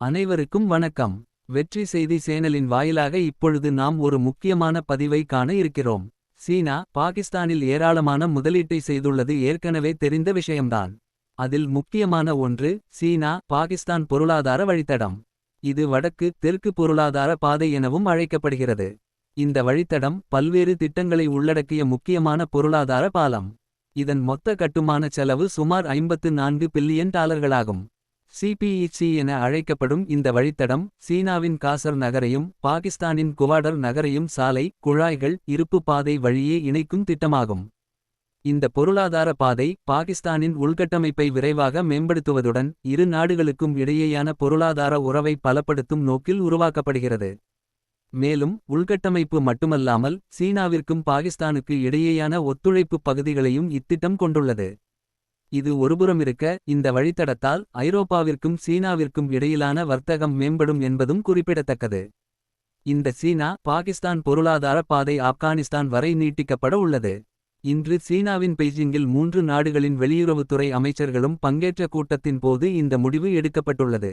அனைவருக்கும் வணக்கம். வெற்றி செய்தி சேனலின் வாயிலாக இப்பொழுது நாம் ஒரு முக்கியமான பதிவை காண இருக்கிறோம். சீனா பாகிஸ்தானில் ஏராளமான முதலீட்டை செய்துள்ளது ஏற்கனவே தெரிந்த விஷயம்தான். அதில் முக்கியமான ஒன்று சீனா பாகிஸ்தான் பொருளாதார வழித்தடம். இது வடக்கு தெற்கு பொருளாதார பாதை எனவும் அழைக்கப்படுகிறது. இந்த வழித்தடம் பல்வேறு திட்டங்களை உள்ளடக்கிய முக்கியமான பொருளாதார பாலம். இதன் மொத்த கட்டுமான செலவு சுமார் ஐம்பத்து நான்கு பில்லியன் டாலர்களாகும். சிபிஇசி என அழைக்கப்படும் இந்த வழித்தடம் சீனாவின் காசர் நகரையும் பாகிஸ்தானின் குவாடர் நகரையும் சாலை குழாய்கள் இருப்பு பாதை வழியே இணைக்கும் திட்டமாகும். இந்த பொருளாதார பாதை பாகிஸ்தானின் உள்கட்டமைப்பை விரைவாக மேம்படுத்துவதுடன் இரு நாடுகளுக்கும் இடையேயான பொருளாதார உறவை பலப்படுத்தும் நோக்கில் உருவாக்கப்படுகிறது. மேலும் உள்கட்டமைப்பு மட்டுமல்லாமல் சீனாவிற்கும் பாகிஸ்தானுக்கு இடையேயான ஒத்துழைப்பு பகுதிகளையும் இத்திட்டம் கொண்டுள்ளது. இது ஒருபுறமிருக்க இந்த வழித்தடத்தால் ஐரோப்பாவிற்கும் சீனாவிற்கும் இடையிலான வர்த்தகம் மேம்படும் என்பதும் குறிப்பிடத்தக்கது. இந்த சீனா பாகிஸ்தான் பொருளாதார பாதை ஆப்கானிஸ்தான் வரை நீட்டிக்கப்பட உள்ளது. இன்று சீனாவின் பெய்ஜிங்கில் மூன்று நாடுகளின் வெளியுறவுத்துறை அமைச்சர்களும் பங்கேற்ற கூட்டத்தின் போது இந்த முடிவு எடுக்கப்பட்டுள்ளது.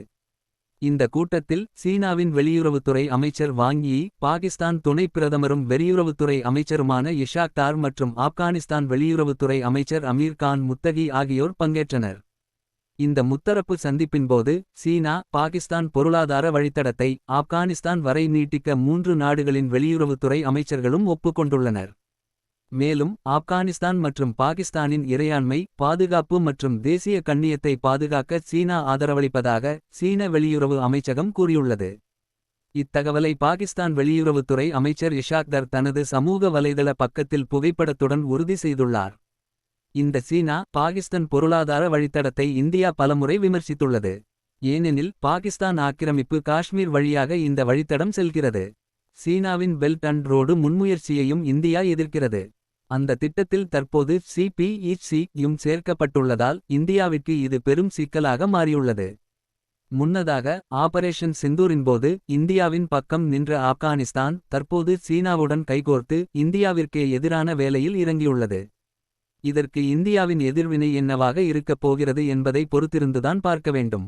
இந்த கூட்டத்தில் சீனாவின் வெளியுறவுத்துறை அமைச்சர் வாங் பாகிஸ்தான் துணை பிரதமரும் வெளியுறவுத்துறை அமைச்சருமான இஷாக் தார் மற்றும் ஆப்கானிஸ்தான் வெளியுறவுத்துறை அமைச்சர் அமீர் கான் முத்தகி ஆகியோர் பங்கேற்றனர். இந்த முத்தரப்பு சந்திப்பின்போது சீனா பாகிஸ்தான் பொருளாதார வழித்தடத்தை ஆப்கானிஸ்தான் வரை நீட்டிக்க மூன்று நாடுகளின் வெளியுறவுத்துறை அமைச்சர்களும் ஒப்புக்கொண்டுள்ளனர். மேலும் ஆப்கானிஸ்தான் மற்றும் பாகிஸ்தானின் இறையாண்மை பாதுகாப்பு மற்றும் தேசிய கண்ணியத்தை பாதுகாக்க சீனா ஆதரவளிப்பதாக சீன வெளியுறவு அமைச்சகம் கூறியுள்ளது. இத்தகவலை பாகிஸ்தான் வெளியுறவுத்துறை அமைச்சர் இஷாக் தர் தனது சமூக வலைதள பக்கத்தில் புகைப்படத்துடன் உறுதி செய்துள்ளார். இந்த சீனா பாகிஸ்தான் பொருளாதார வழித்தடத்தை இந்தியா பலமுறை விமர்சித்துள்ளது. ஏனெனில் பாகிஸ்தான் ஆக்கிரமிப்பு காஷ்மீர் வழியாக இந்த வழித்தடம் செல்கிறது. சீனாவின் பெல்ட் அண்ட் ரோடு முன்முயற்சியையும் இந்தியா எதிர்க்கிறது. அந்த திட்டத்தில் தற்போது சிபிஇசி யும் சேர்க்கப்பட்டுள்ளதால் இந்தியாவிற்கு இது பெரும் சிக்கலாக மாறியுள்ளது. முன்னதாக ஆபரேஷன் சிந்தூரின்போது இந்தியாவின் பக்கம் நின்ற ஆப்கானிஸ்தான் தற்போது சீனாவுடன் கைகோர்த்து இந்தியாவிற்கே எதிரான வேலையில் இறங்கியுள்ளது. இதற்கு இந்தியாவின் எதிர்வினை என்னவாக இருக்கப் போகிறது என்பதை பொறுத்திருந்துதான் பார்க்க வேண்டும்.